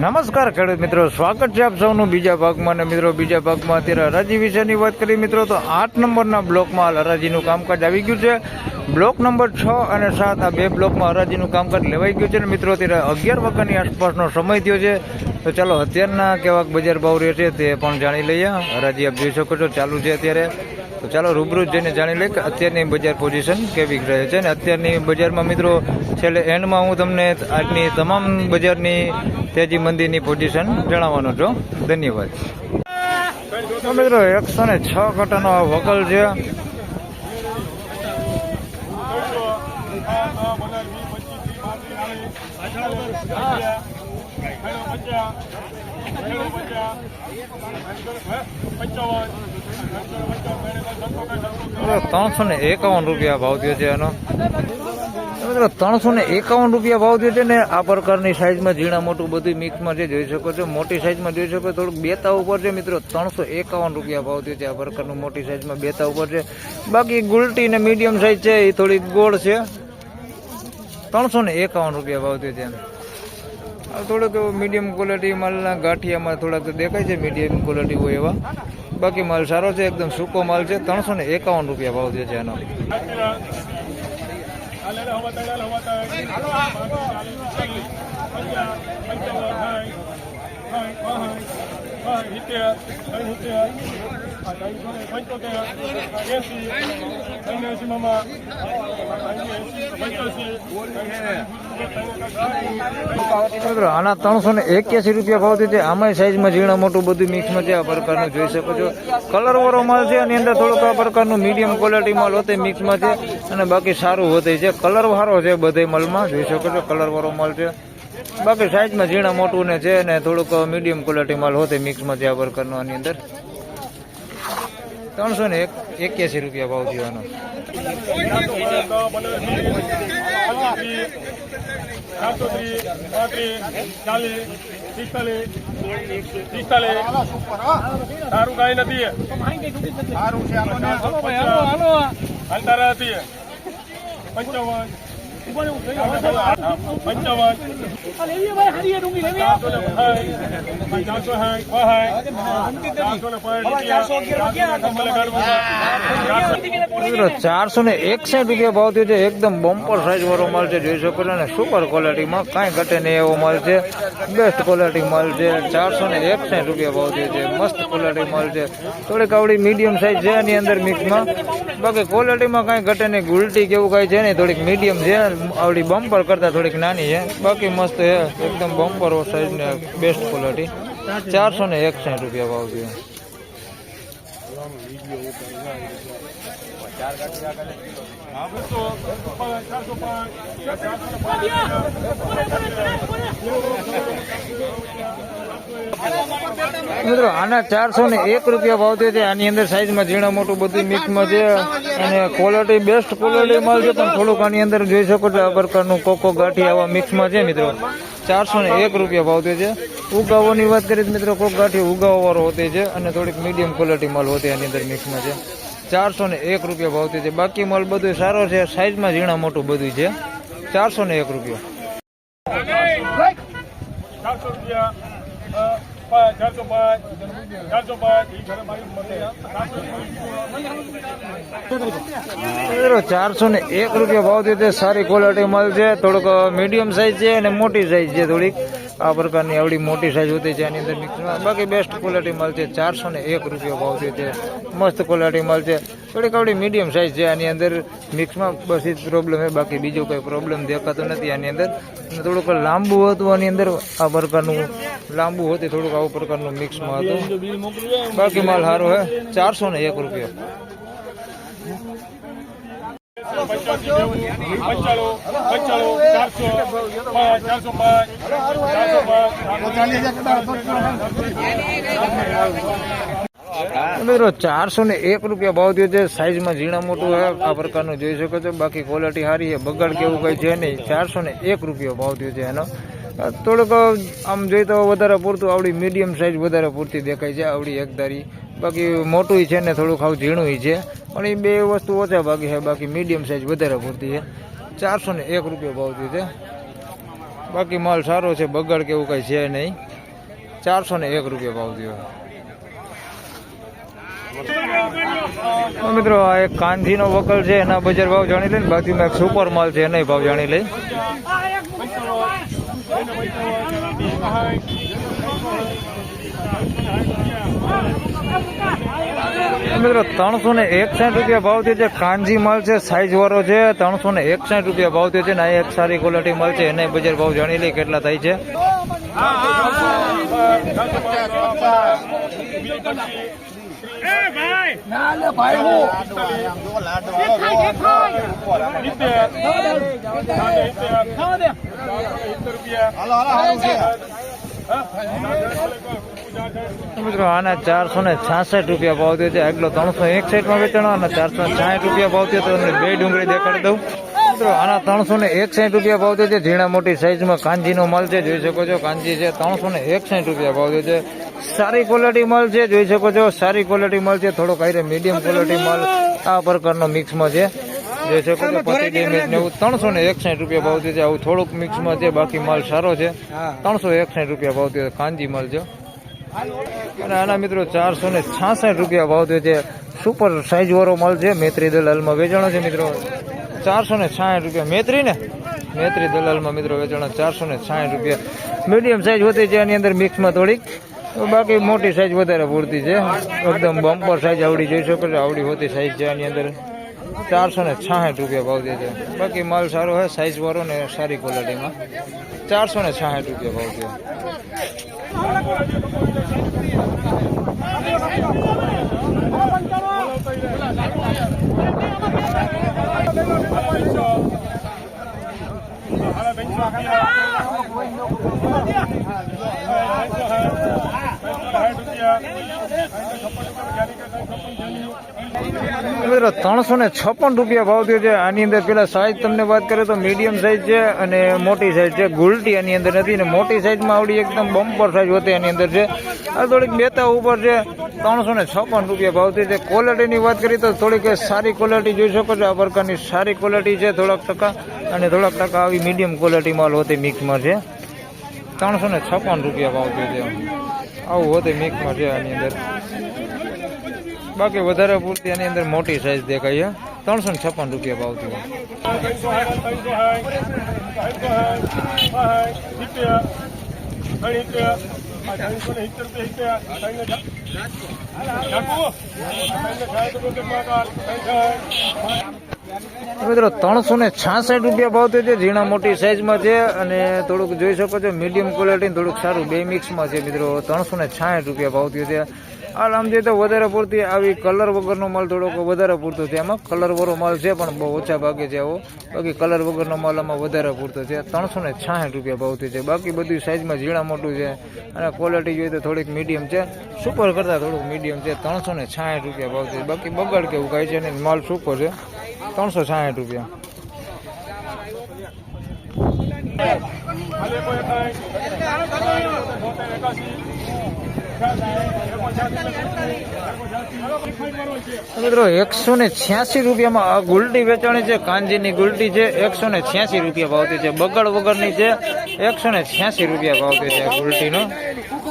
નમસ્કાર ખેડૂત મિત્રો, સ્વાગત છે આપ સૌનું બીજા ભાગમાં. અને મિત્રો, બીજા ભાગમાં અત્યારે હરાજી વિશેની વાત કરી મિત્રો, તો આઠ નંબરના બ્લોકમાં હાલ હરાજીનું કામકાજ આવી ગયું છે. બ્લોક નંબર છ અને સાત, આ બે બ્લોકમાં હરાજીનું કામકાજ લેવાઈ ગયું છે. અને મિત્રો, અત્યારે અગિયાર વાગ્યાની આસપાસનો સમય થયો છે. તો ચાલો, અત્યારના કેવાક બજાર ભાવ રહે છે તે પણ જાણી લઈએ. હરાજી આપ જોઈ શકો છો, ચાલુ છે અત્યારે. તો ચાલો, રૂબરૂ જઈને જાણી લઈએ કે અત્યારની બજાર પોઝિશન કેવી રહે છે. અને અત્યારની બજારમાં મિત્રો, છેલ્લે એન્ડમાં હું તમને આજની તમામ બજારની તેજી મંદિરની પોઝિશન જણાવવાનો છું. ધન્યવાદ. મિત્રો, એકસો ને છ કટાનો આ વકલ છે. ત્રણસો ને એકાવન રૂપિયા ભાવ થયો છે એનો. મિત્રો, ત્રણસો ને એકાવન રૂપિયા ભાવ થયો છે ને આ પ્રકારની સાઈઝમાં ઝીણા મોટું બધું મિક્સમાં જે જોઈ શકો છો. મોટી સાઈઝમાં જોઈ શકો થોડુંક બેતા ઉપર છે મિત્રો, ત્રણસો એકાવન રૂપિયા ભાવ થયો છે આ પ્રકારનું મોટી સાઈઝમાં બેતા ઉપર છે. બાકી ગુલટી ને મીડિયમ સાઈઝ છે, એ થોડીક ગોળ છે. ત્રણસો ને એકાવન રૂપિયા ભાવ થયો છે થોડુંક મીડિયમ ક્વોલિટી માલના ગાંઠિયામાં થોડાક દેખાય છે, મીડિયમ ક્વોલિટી હોય એવા. બાકી માલ સારો છે, એકદમ સૂકો માલ છે, ત્રણસો ને એકાવન રૂપિયા ભાવ થયો છે એનો. સિત્તેર સિત્તેર પંચોતેર એસી એસીમાં આના ત્રણસો ને એક્યાસી રૂપિયા ભાવ છે આમાંય સાઈઝમાં ઝીણા મોટું બધું મિક્સમાં છે. આ પ્રકારનું જોઈ શકો છો. કલર વાળો માલ છે અને અંદર થોડુંક આ પ્રકારનું મીડિયમ ક્વોલિટી માલ હોતે મિક્સમાં છે અને બાકી સારું હોતે છે. કલર વાળો છે બધે માલમાં, જોઈ શકો છો. કલર વાળો માલ છે. બાકી સાઈઝમાં ઝીણા મોટું ને છે ને થોડુંક મીડિયમ ક્વોલિટી માલ હોતે મિક્સમાં છે આ પ્રકારનું આની અંદર. ત્રણસો ને એક્યાસી રૂપિયા ભાવ થયો સારું કાંઈ નથી હાલતા નથી પંચાવન. પંચાવન ચારસો ને એકસઠ રૂપિયા ભાવ થયો છે. એકદમ બમ્પર સાઈઝ વાળો માલ છે. જોઈ શકો છો ને સુપર ક્વોલિટીમાં કાંઈ ઘટે નહીં એવો માલ છે. બેસ્ટ ક્વોલિટી માલ છે. ચારસો ને એકસઠ રૂપિયા ભાવ થયો છે. મસ્ત ક્વોલિટી માલ છે. થોડીક આવડી મીડિયમ સાઈઝ છે એની અંદર મિક્સમાં બાકી ક્વોલિટીમાં કાંઈ ઘટે નહીં. ગુલટી કેવું કાંઈ છે નહીં. થોડીક મીડિયમ છે. આવડી બમ્પર કરતાં થોડીક નાની છે. બાકી મસ્ત છે. એકદમ બમ્પર સાઈઝ ને બેસ્ટ ક્વોલિટી ચારસો ને એકસઠ રૂપિયા ભાવ છે. ચારસો મિત્રો, આના ચારસો ને એક રૂપિયા ભાવ થયો છે આની અંદર સાઈઝમાં ઝીણા મોટું બધું મિક્સમાં છે. અને ક્વોલિટી બેસ્ટ ક્વોલિટી માલ છે. પણ થોડુંક આની અંદર જોઈ શકો છો આ પ્રકારનું કોકો ગાંઠી આવા મિક્સમાં છે, મિત્રો. ચારસો ને એક રૂપિયા ભાવ થયો છે. ઉગાવવાની વાત કરીએ તો મિત્રો, કોક ગાંઠી ઉગાવો વાળો હોતે છે અને થોડીક મીડિયમ ક્વોલિટી માલ હોતી આની અંદર મિક્સમાં છે. ચારસો ને એક રૂપિયા ભાવ થયો છે. બાકી માલ બધું સારો છે. સાઈઝમાં ઝીણા મોટું બધું છે. ચારસો ને એક રૂપિયા. ચારસો ચારસો ને એક રૂપિયા ભાવથી સારી ક્વોલિટી મળશે થોડુંક મીડિયમ સાઈઝ છે અને મોટી સાઈઝ છે થોડીક. આ પ્રકારની આવડી મોટી સાઈઝ હોતી છે, એની અંદર મિક્સમાં બાકી બેસ્ટ ક્વોલિટી માલ છે, ચારસો ને એક રૂપિયા ભાવ થયો છે મસ્ત ક્વોલિટી માલ છે. થોડીક આવડી મીડિયમ સાઈઝ છે, આની અંદર મિક્સમાં બસ જ પ્રોબ્લેમ છે. બાકી બીજો કોઈ પ્રોબ્લેમ દેખાતો નથી આની અંદર. થોડુંક લાંબુ હતું આની અંદર, આ પ્રકારનું લાંબુ હતું, થોડુંક આવું પ્રકારનું મિક્સમાં હતું. બાકી માલ સારો હે, ચારસો ને એક રૂપિયા. પંચ્યાસી નેવું ચારસો ને એક રૂપિયા ભાવ થયો છે. સાઈઝમાં ઝીણા મોટું હોય, આ પ્રકારનું જોઈ શકો છો. બાકી ક્વોલિટી સારી છે. બગાડ કેવું કઈ છે નહીં. ચારસો ને એક રૂપિયા ભાવ થયો છે એનો. થોડુંક આમ જોઈએ તો વધારે પૂરતું, આવડી મીડિયમ સાઈઝ વધારે પૂરતી દેખાય છે. આવડી એકધારી બાકી મોટું છે ને થોડુંક આવું ઝીણું છે. પણ એ બે વસ્તુ ઓછા ભાગી છે. બાકી મીડિયમ સાઈઝ વધારે પૂરતી છે. ચારસો ને એક રૂપિયો ભાવ થયો છે. બાકી માલ સારો છે. બગાડ કે એવું કંઈ છે નહીં. ચારસો ને એક રૂપિયા ભાવ હોય મિત્રો, આ એક કાંધીનો વકલ છે. એના બજાર ભાવ જાણી લઈને બાકીમાં એક સુપર માલ છે. એના ભાવ જાણી લઈ. મિત્રો ત્રણસો ને એકસાઠ રૂપિયા ભાવ થયો છે. કાંજી માલ છે સાઈઝ વાળો છે. ત્રણસો ને એકસાઠ રૂપિયા ભાવ થયો છે ને આ એક સારી ક્વોલિટી માલ છે. એને બજાર ભાવ જાણી લઈ કેટલા થાય છે. મિત્રો આના ચારસો ને છાસઠ રૂપિયા ભાવ થયો છે. આગલો ત્રણસો એકસઠમાં વેચાણો અને ચારસો છાસઠ રૂપિયા ભાવ થયો તો તમને બે ડુંગળી દેખાડી દઉં. આના ત્રણસો ને એકસાઠ રૂપિયા ભાવ થયો છે. ઝીણા મોટી સાઇઝમાં કાંજીનો માલ છે. જોઈ શકો છો, કાંજી છે. ત્રણસો ને એકસાઠ રૂપિયા ભાવ થયો છે. સારી ક્વોલિટી માલ છે. જોઈ શકો છો, સારી ક્વોલિટી માલ છે. થોડોક આયરે મીડિયમ ક્વોલિટી માલ આ પ્રકારનો મિક્સમાં છે. જોઈ છે કે પતિ ડેમેજ ને એવું ત્રણસો ને એકસાઠ રૂપિયા ભાવ છે. આવું થોડુંક મિક્સમાં છે બાકી માલ સારો છે. ત્રણસો એકસાઠ રૂપિયા ભાવ છે. કાંજી માલ છે. અને આના મિત્રો ચારસો ને છાસઠ રૂપિયા ભાવ થયો છે. સુપર સાઇઝ વાળો માલ છે. મેત્રી દલાલમાં વેચાણો છે મિત્રો. ચારસો ને છાસઠ રૂપિયા. મેત્રી ને? મેત્રી દલાલમાં મિત્રો વેચાણો ચારસો ને છાસઠ રૂપિયા. મીડિયમ સાઈઝ હોતી છે. એની અંદર મિક્સમાં થોડીક. બાકી મોટી સાઈઝ વધારે પૂરતી છે. એકદમ બમ્પર સાઈઝ આવડી જોઈ શકો છો. આવડી હોતી સાઈઝ છે એની અંદર. ચારસો ને છાસઠ રૂપિયા ભાવ દે છે. બાકી માલ સારો હોય સાઈઝ વાળો ને સારી ક્વોલિટીમાં ચારસો ને છાસઠ રૂપિયા ભાવ છે. મિત્રો, ત્રણસો ને છપ્પન રૂપિયા ભાવ થયો છે. આની અંદર પેલા સાઈઝ તમને વાત કરીએ તો મીડિયમ સાઈઝ છે અને મોટી સાઈઝ છે. ગુલટી આની અંદર નથી ને મોટી સાઈઝમાં આવડી એકદમ બમ્પર સાઈઝ હોતી એની અંદર છે. આ થોડીક બેતા ઉપર છે. ત્રણસો ને છપ્પન રૂપિયા ભાવ થયો છે. ક્વોલિટીની વાત કરીએ તો થોડીક સારી ક્વોલિટી જોઈ શકો છો. આ પ્રકારની સારી ક્વોલિટી છે થોડાક ટકા અને થોડાક ટકા આવી મીડિયમ ક્વોલિટી માલ હોતી મિક્સમાં છે. ત્રણસો ને છપ્પન રૂપિયા ભાવ થયો છે. આવું હોતી મિક્સમાં છે આની અંદર બાકી વધારે પૂરતી એની અંદર મોટી સાઈઝ દેખાય ત્રણસો ને છપ્પન રૂપિયા ભાવ થયો મિત્રો, ત્રણસો ને છાસઠ રૂપિયા ભાવ થયો છે. ઝીણા મોટી સાઈઝમાં છે અને થોડુંક જોઈ શકો છો મીડિયમ ક્વોલિટી થોડુંક સારું બે મિક્સમાં છે મિત્રો. ત્રણસો ને છાસઠ રૂપિયા ભાવ થયો છે. હાલ આમ જોઈએ તો વધારે પૂરતી આવી કલર વગરનો માલ થોડોક વધારે પૂરતો છે. એમાં કલરવાળો માલ છે, પણ બહુ ઓછા ભાગે છે આવો. બાકી કલર વગરનો માલ આમાં વધારે પૂરતો છે. ત્રણસો ને છાસઠ રૂપિયા ભાવ થયો છે. બાકી બધી સાઈઝમાં ઝીણા મોટું છે અને ક્વોલિટી જોઈએ તો થોડીક મીડિયમ છે. સુપર કરતાં થોડુંક મીડિયમ છે. ત્રણસો ને છાસઠ રૂપિયા ભાવ છે. બાકી બગાડ કેવું કાંઈ છે નહીં. માલ સુપર છે. ત્રણસો સાહીઠ રૂપિયા. મિત્રો, એકસો ને છ્યાસી રૂપિયામાં આ ગુલટી વેચાણી છે. કાંજીની ગુલટી છે. એકસો ને છ્યાસી રૂપિયા ભાવતી છે. બગડ વગરની છે. એકસો ને છ્યાસી રૂપિયા ભાવતી છે ગુલટીનો.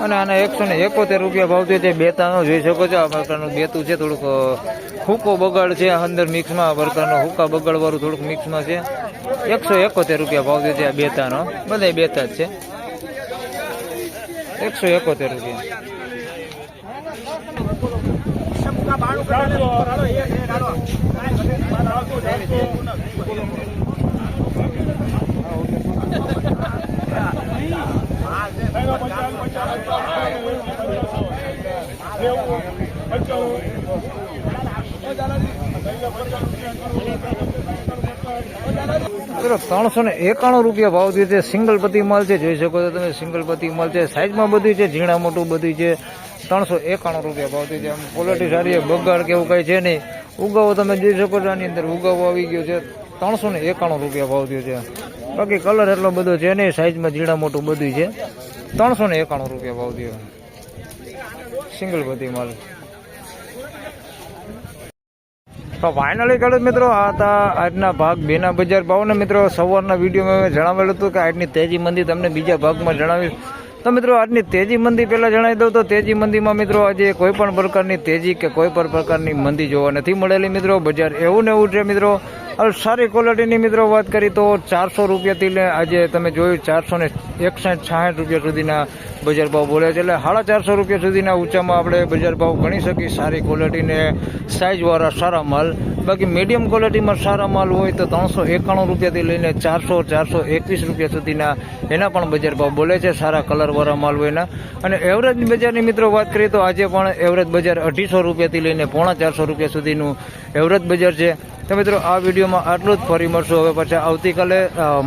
અને આને એકસો ને એકોતેર રૂપિયા ભાવતી છે. બેતાનો જોઈ શકો છો. આ પ્રકારનું બેતું છે. થોડુંક હુકો બગાડ છે અંદર મિક્સમાં પ્રકારનો હુકા બગાડ વાળું થોડુંક મિક્સમાં છે. એકસો એકોતેર રૂપિયા ભાવ છે આ બેતાનો. બધા બેતા જ છે. એકસો એકોતેર રૂપિયા. મિત્રો ત્રણસો ને એકાણું રૂપિયા ભાવ થયો છે. સિંગલ પતિ માલ છે, જોઈ શકો છો તમે સિંગલ પતિ માલ છે. સાઈઝમાં બધું છે, ઝીણા મોટું બધું છે. ત્રણસો એકાણું રૂપિયા ભાવ થયો છે આમ ક્વોલિટી સારી છે, બગાડ કેવું કાંઈ છે નહીં. ઉગાવો તમે, જોઈ શકો છો આની અંદર, ઉગાવો આવી ગયો છે. ત્રણસો ને એકાણું રૂપિયા ભાવ થયો છે. બાકી કલર એટલો બધો છે નહીં, સાઈઝમાં ઝીણા મોટું બધું છે. ત્રણસો ને એકાણું રૂપિયા ભાવ થયો. સિંગલ પતિ માલ. તો ફાઇનલી ખેડૂત મિત્રો, આ હતા આજના ભાગ બેના બજાર ભાવને. મિત્રો, સવારના વિડીયોમાં મેં જણાવેલું હતું કે આજની તેજી મંદી તમને બીજા ભાગમાં જણાવીશ. તો મિત્રો, આજની તેજી મંદી પહેલાં જણાવી દઉં તો તેજી મંદીમાં મિત્રો, આજે કોઈ પણ પ્રકારની તેજી કે કોઈ પણ પ્રકારની મંદી જોવા નથી મળેલી. મિત્રો, બજાર એવું ને એવું છે, મિત્રો હવે સારી ક્વોલિટીની મિત્રો વાત કરી તો ચારસો રૂપિયાથી લઈને આજે તમે જોયું, ચારસો ને એકસાઠ છાસઠ રૂપિયા સુધીના બજાર ભાવ બોલે છે. એટલે સાડા ચારસો રૂપિયા સુધીના ઊંચામાં આપણે બજાર ભાવ ગણી શકીએ. સારી ક્વોલિટીને સાઇઝવાળા સારા માલ. બાકી મીડિયમ ક્વોલિટીમાં સારા માલ હોય તો ત્રણસો એકાણું રૂપિયાથી લઈને ચારસો ચારસો એકવીસ રૂપિયા સુધીના એના પણ બજાર ભાવ બોલે છે. સારા કલરવાળા માલ હોય એના. અને એવરેજ બજારની મિત્રો વાત કરીએ તો આજે પણ એવરેજ બજાર અઢીસો રૂપિયાથી લઈને પોણા ચારસો રૂપિયા સુધીનું એવરેજ બજાર છે. તો મિત્રો, આ વિડીયોમાં આટલું જ. ફરી મળશું હવે પછી આવતીકાલે.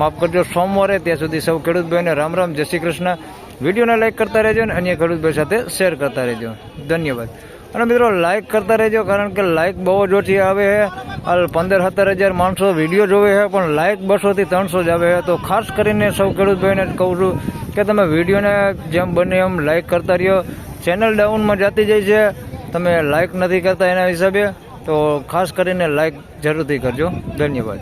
માફ કરજો, સોમવારે ત્યાં સુધી સૌ ખેડૂતભાઈને રામ રામ, જય શ્રી કૃષ્ણ. વિડીયોને લાઇક કરતા રહેજો અને અન્ય ખેડૂતભાઈ સાથે શેર કરતા રહેજો. ધન્યવાદ. અને મિત્રો લાઇક કરતા રહેજો, કારણ કે લાઇક બહુ જ ઓછી આવે છે. પંદર સત્તર હજાર માણસો વીડિયો જોવે છે, પણ લાઇક બસોથી ત્રણસો જ આવે છે. તો ખાસ કરીને સૌ ખેડૂતભાઈને કહું છું કે તમે વિડીયોને જેમ બને એમ લાઇક કરતા રહ્યો. ચેનલ ડાઉનમાં જતી જાય છે. તમે લાઇક નથી કરતા એના હિસાબે. તો ખાસ કરીને લાઈક જરૂરથી કરજો. ધન્યવાદ.